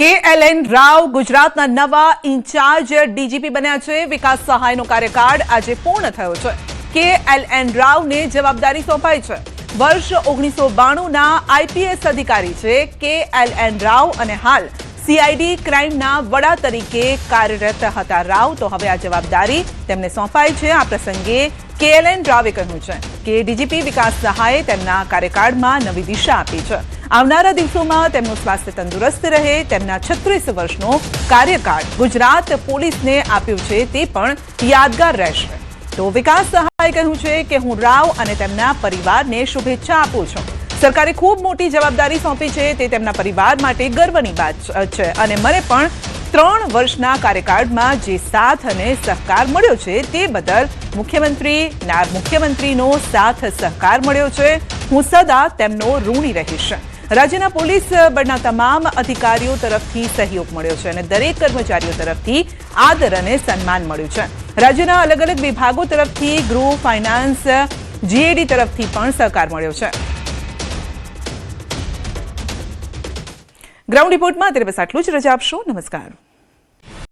કે L N Rao ગુજરાતના નવા ઇન્ચાર્જ ડીજીપી બન્યા છે. વિકાસ સહાયનો કાર્યકાળ આજે પૂર્ણ થયો છે. કે એલ એન રાવને જવાબદારી સોંપાઈ છે. વર્ષ ઓગણીસો બાણુંના આઈપીએસ અધિકારી છે કે એલ એન રાવ અને હાલ સીઆઈડી ક્રાઇમના વડા તરીકે કાર્યરત હતા રાવ. તો હવે આ જવાબદારી તેમને સોંપાઈ છે. આ પ્રસંગે કેએલએન રાવે કહ્યું છે કે ડીજીપી વિકાસ સહાયે તેમના કાર્યકાળમાં નવી દિશા આપી છે. આવનારા દિવસોમાં તેમનું સ્વાસ્થ્ય તંદુરસ્ત રહે, તેમના છત્રીસ વર્ષનો કાર્યકાળ ગુજરાત પોલીસને આપ્યું છે તે પણ યાદગાર રહેશે. તો વિકાસ સહાયે કહ્યું છે કે હું રાવ અને તેમના પરિવારને શુભેચ્છા આપું છું. સરકારે ખૂબ મોટી જવાબદારી સોંપી છે તે તેમના પરિવાર માટે ગર્વની વાત છે અને મને પણ ત્રણ વર્ષના કાર્યકાળમાં જે સાથ અને સહકાર મળ્યો છે તે બદલ મુખ્યમંત્રી, નાયબ મુખ્યમંત્રીનો સાથ સહકાર મળ્યો છે. હું સદા તેમનો ઋણી રહીશ. રાજ્યના પોલીસ બળના તમામ અધિકારીઓ તરફથી સહયોગ મળ્યો છે અને દરેક કર્મચારીઓ તરફથી આદર અને સન્માન મળ્યું છે. રાજ્યના અલગ અલગ વિભાગો તરફથી ગૃહ, ફાઇનાન્સ જીએડી તરફથી પણ સહકાર મળ્યો છે. ગ્રાઉન્ડ રિપોર્ટમાં અત્યારે બસ આટલું જ. રજા આપશો. નમસ્કાર.